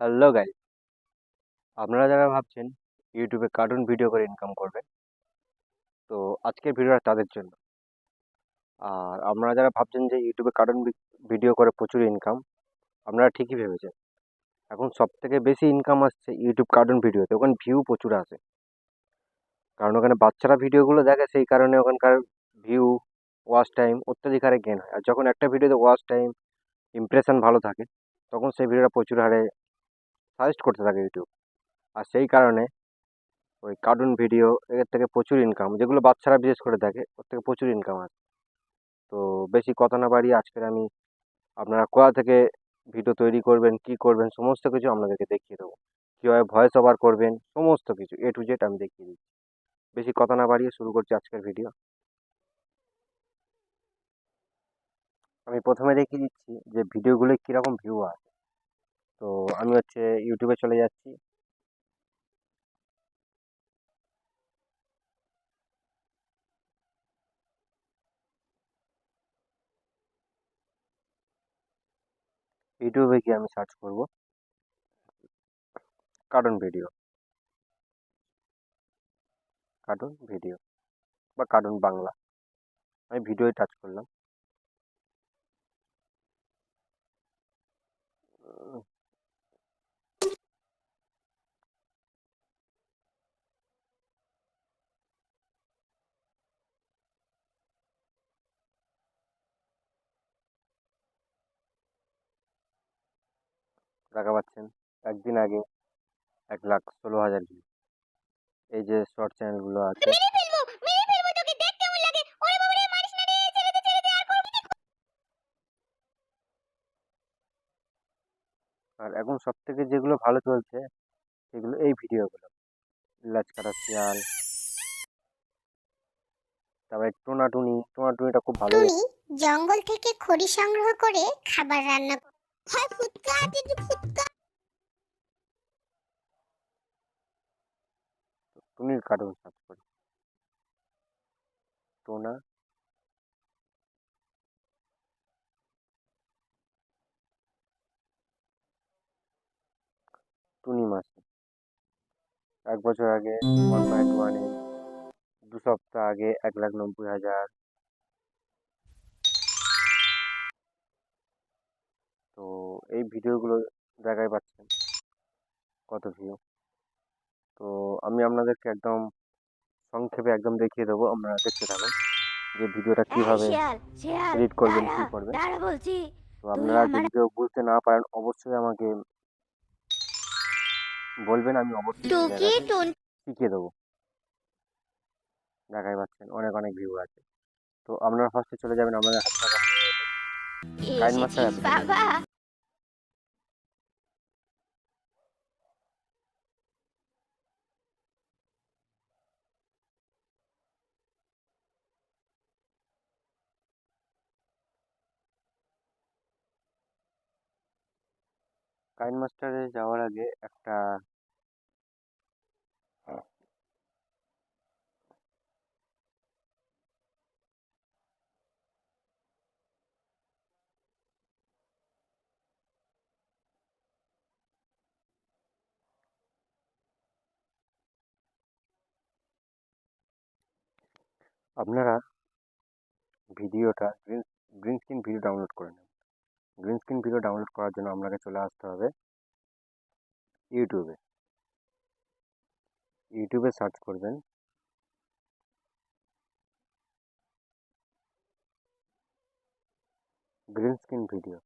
Hello guys আপনারা যারা ভাবছেন ইউটিউবে কার্টুন ভিডিও করে ইনকাম করবে তো আজকের ভিডিওটা তাদের জন্য। আর আপনারা যারা ভাবছেন যে ইউটিউবে কার্টুন ভিডিও করে প্রচুর ইনকাম আপনারা ঠিকই ভেবেছেন। এখন সব থেকে বেশি ইনকাম আসছে ইউটিউব কার্টুন ভিডিওতে ওখানে ভিউ প্রচুর আসে কারণ ওখানে বাচ্চারা ভিডিওগুলো দেখে, সেই কারণে ওখানকার ভিউ ওয়াচ টাইম অত্যাধিক হারে গেন হয়। আর যখন একটা ভিডিওতে ওয়াচ টাইম ইমপ্রেশন ভালো থাকে, তখন সেই ভিডিওটা প্রচুর হারে সাজেস্ট করতে থাকে ইউটিউব আর সেই কারণে ওই কার্টুন ভিডিও এর থেকে প্রচুর ইনকাম যেগুলো বাচ্চারা বিশেষ করে দেখে, ওর থেকে প্রচুর ইনকাম আছে। তো বেশি কথা না বাড়িয়ে আজকের আমি আপনারা কোথা থেকে ভিডিও তৈরি করবেন, কি করবেন, সমস্ত কিছু আপনাদেরকে দেখিয়ে দেবো। কীভাবে ভয়েস ওভার করবেন, সমস্ত কিছু এ টু জেড আমি দেখিয়ে দিচ্ছি। বেশি কথা না বাড়িয়ে শুরু করছি আজকের ভিডিও আমি প্রথমে দেখিয়ে দিচ্ছি যে ভিডিওগুলো কীরকম ভিউ আছে। তো আমি হচ্ছে ইউটিউবে চলে যাচ্ছি। ইউটিউবে গিয়ে আমি সার্চ করব। কার্টুন ভিডিও কার্টুন ভিডিও বা কার্টুন বাংলা। আমি ভিডিওয় টাচ করলাম। দেখা পাচ্ছেন একদিন আগে এক লাখ ষোলো হাজার ভিউ এই যে শর্ট চ্যানেলগুলো আছে। আর এখন সব থেকে যেগুলো ভালো চলছে সেগুলো এই ভিডিওগুলো। লাচকাটা শিয়াল। তারপরে টোনাটুনি টোনাটুনিটা খুব ভালো জঙ্গল থেকে খড়ি সংগ্রহ করে খাবার রান্না টুনির কার্টুন সার্চ করি। টোনা। টুনি মাসি। এক বছর আগে ওয়ান পয়েন্ট ওয়ানে দু সপ্তাহ আগে, এক লাখ নব্বই হাজার। এই ভিডিওগুলো দেখাই পাচ্ছেন কত ভিউ। তো আমি আপনাদেরকে একদম সংক্ষেপে একদম দেখিয়ে দেবো আপনারা দেখতে থাকুন যে ভিডিওটা কীভাবে এডিট করবেন কি করবেন। তো আপনারা যদি কেউ বুঝতে না পারেন অবশ্যই আমাকে বলবেন আমি অবশ্যই শিখিয়ে দেবো। দেখাই পাচ্ছেন অনেক অনেক ভিউ আছে। তো আপনারা ফার্স্টে চলে যাবেন আমাদের হাত টাকা কাইন মাস্টার যাওয়ার আগে একটা আপনারা ভিডিওটা গ্রিন স্ক্রিন ভিডিও ডাউনলোড করে নেন। গ্রিন স্ক্রিন ভিডিও ডাউনলোড করার জন্য আপনাকে চলে আসতে হবে ইউটিউবে ইউটিউবে সার্চ করবেন। Green screen video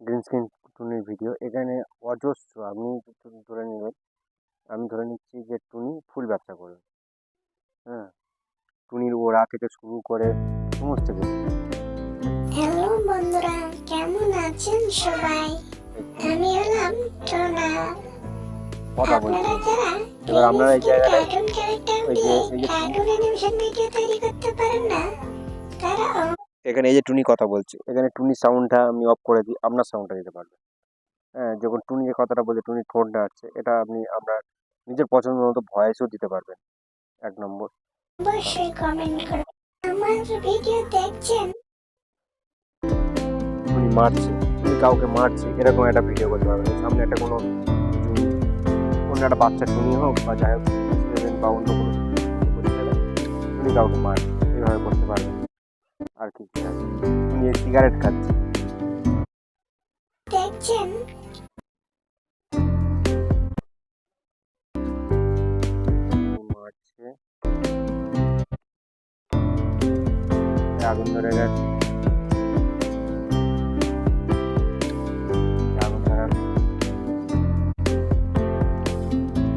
green screen টুনির ভিডিও এখানে অজস্র আপনি ধরে নেবেন আমি ধরে নিচ্ছি যে টুনি ফুল ব্যবসা করবে হ্যাঁ টুনির ওড়া থেকে শুরু করে সমস্ত কিছু। হ্যালো বন্ধুরা কেমন আছেন সবাই? আমি হলাম টোনা। কথা বলছি। এবার আপনারা এই জায়গাটায় ওই যে এই যে কার্টুন অ্যানিমেশন ভিডিও তৈরি করতে পারেন না তারা এখানে এই যে টুনি কথা বলছে এখানে টুনির সাউন্ডটা আমি অফ করে দিই আপনার সাউন্ডটা দিতে পারবেন। হ্যাঁ যখন টুনি যে কথাটা বলছে টুনির ঠোঁটটা আছে এটা আপনি আপনার নিজের পছন্দ মতো ভয়েসও দিতে পারবেন এক নম্বর। অবশ্যই কমেন্ট করুন আমার ভিডিও দেখছেন? টুনি মারছে টুনি কাউকে মারছে এরকম একটা ভিডিও করতে পারবেন। সামনে একটা কোনো অন্য একটা বাচ্চা টুনি হোক বা যাই হোক বা অন্য কোনো টুনি কাউকে মারছে এইভাবে করতে পারবেন। আর কি কি সিগারেট খাচ্ছে। দেখছেন? আগুন ধরে গেছে। আগুন ধরে গেছে।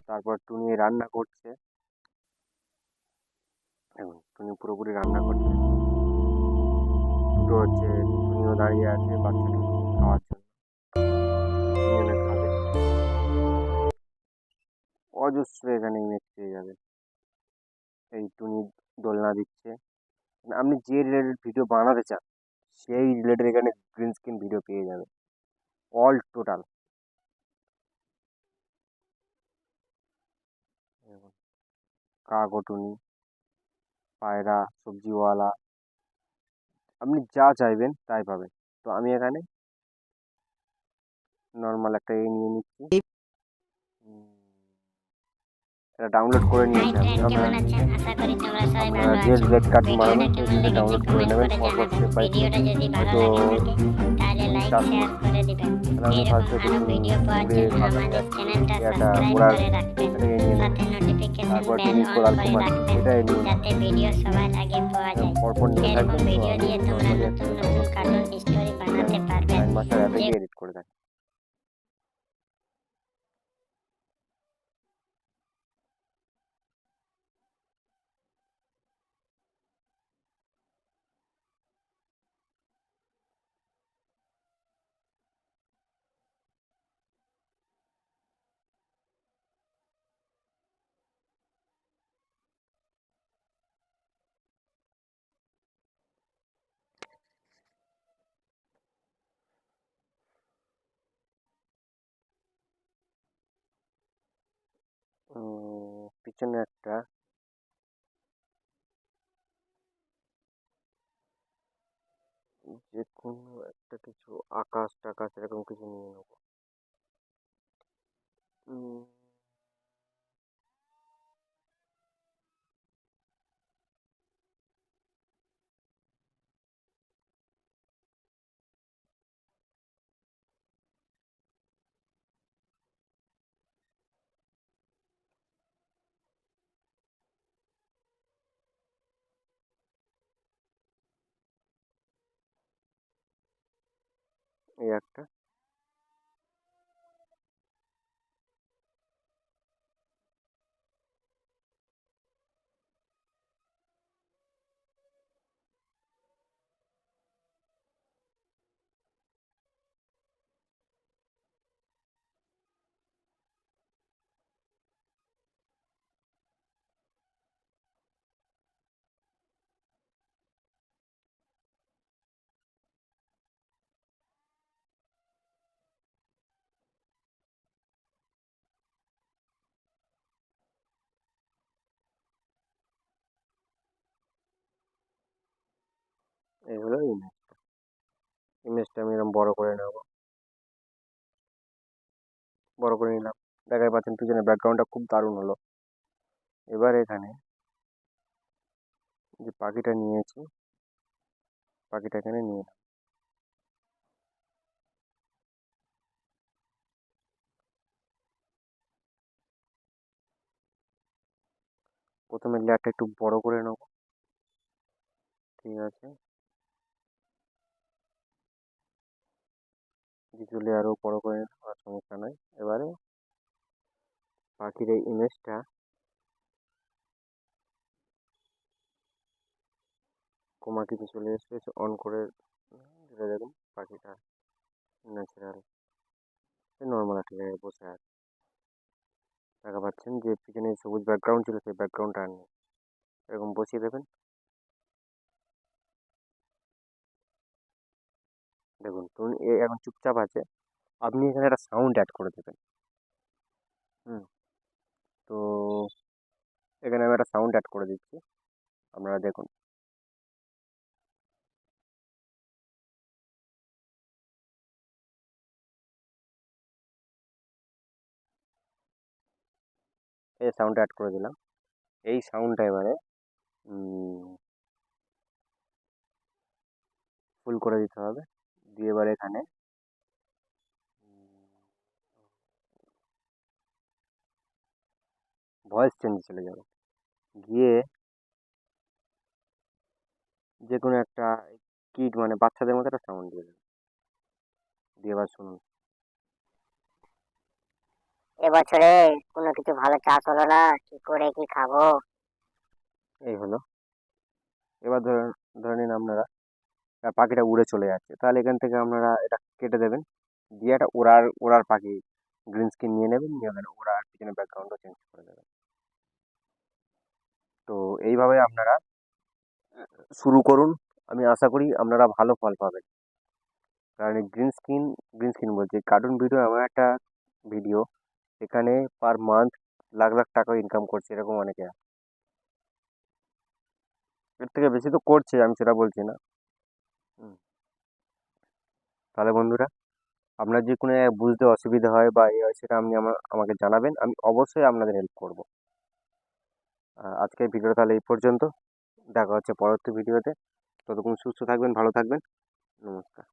তারপর টুনি রান্না করছে। এখন টুনি পুরোপুরি রান্না করছে। দুটো হচ্ছে টুনিও দাঁড়িয়ে আছে বাচ্চাকে খাওয়ার জন্য। অজস্র এখানে ইমেজ পেয়ে যাবে। এই টুনি দোলনা দিচ্ছে। আপনি যে রিলেটেড ভিডিও বানাতে চান, সেই রিলেটেড এখানে গ্রিন স্ক্রিন ভিডিও পেয়ে যাবে। অল টোটাল কাকটুনি পায়রা, সবজিওয়ালা। আপনি যা চাইবেন তাই পাবেন। তো আমি এখানে নর্মাল একটা এ নিয়ে নিচ্ছি। এটা ডাউনলোড করে নিয়েছি কেমন আপনারা আছেন? আশা করি তোমরা সবাই ভালো আপনারা যে কার্ড সেটা ডাউনলোড করে নেবেন পরপর স্টেপ বাই আমি ফার্স্টে একটা তারপর অন কোরাল করে কুমার এটাই নিন যাতে ভিডিও সবার আগে পাওয়া যায়। পরপর নিয়ে থাকবেন ভিডিও দিয়ে তোমরা নতুন নতুন কার্টুন স্টোরি বানাতে পারবে মাস্টার অ্যাপে এডিট করে দেন পিছনে একটা যে কোনো একটা কিছু আকাশ টাকাশ এরকম কিছু নিয়ে নেব। এই একটা। এই হলো ইমেজটা ইমেজটা আমি এরকম বড় করে নেব। বড় করে নিলাম। দেখাই পাচ্ছেন পিছনে ব্যাকগ্রাউন্ডটা খুব দারুণ হলো। এবার এখানে যে পাখিটা নিয়েছি, পাখিটা এখানে নিয়ে। প্রথমে লেয়ারটা একটু বড় করে নেব। ঠিক আছে। কিছু লেয়ারও বড় করে আর সমস্যা নাই। এবারে পাখির এই ইমেজটা কোমা কিছু চলে এসেছে অন করে যেটা দেখুন পাখিটা ন্যাচারাল নর্মাল একটা জায়গায় বসে আছে। দেখা পাচ্ছেন যে পিছনে সবুজ ব্যাকগ্রাউন্ড ছিল, সেই ব্যাকগ্রাউন্ডটা আর নেই। এরকম বসিয়ে দেবেন দেখুন টুনি এ, এখন চুপচাপ আছে। আপনি এখানে একটা সাউন্ড অ্যাড করে দেবেন। হুম। তো, এখানে আমি একটা সাউন্ড অ্যাড করে দিচ্ছি। আপনারা দেখুন। এই সাউন্ড অ্যাড করে দিলাম। এই সাউন্ডটা এবারে ফুল করে দিতে হবে। দিয়ে এবার এখানে। ভয়েস চেঞ্জ চলে যাবে। গিয়ে যে কোনো একটা কিড মানে বাচ্চাদের মতো একটা সাউন্ড দিয়ে দেবে। দিয়ে এবার শুনুন। এবছরে কোনো কিছু ভালো চাষ হলো না? কি করে কি খাব? এই হলো। এবার ধরে ধরে নিন আপনারা। পাখিটা উড়ে চলে যাচ্ছে। তাহলে এখান থেকে আপনারা এটা কেটে দেবেন। দিয়ে একটা ওড়ার ওড়ার পাখি গ্রিন স্ক্রিন নিয়ে নেবেন, নিয়ে ওখানে ওড়ার পিছনে ব্যাকগ্রাউন্ডও চেঞ্জ করে দেবেন। তো এইভাবে আপনারা শুরু করুন। আমি আশা করি আপনারা ভালো ফল পাবেন। কারণ গ্রিন স্ক্রিন গ্রিন স্ক্রিন বলছি কার্টুন ভিডিও এমন একটা ভিডিও এখানে পার মান্থ লাখ লাখ টাকা ইনকাম করছে, এরকম অনেকে। এর থেকে বেশি তো করছে, আমি সেটা বলছি না। তাহলে বন্ধুরা, আপনার যে কোনো বুঝতে অসুবিধা হয় বা এ হয় সেটা আপনি আমার, আমাকে জানাবেন, আমি অবশ্যই আপনাদের হেল্প করব। আজকের ভিডিও তাহলে এই পর্যন্ত। দেখা হচ্ছে পরবর্তী ভিডিওতে। ততক্ষণ সুস্থ থাকবেন, ভালো থাকবেন। নমস্কার।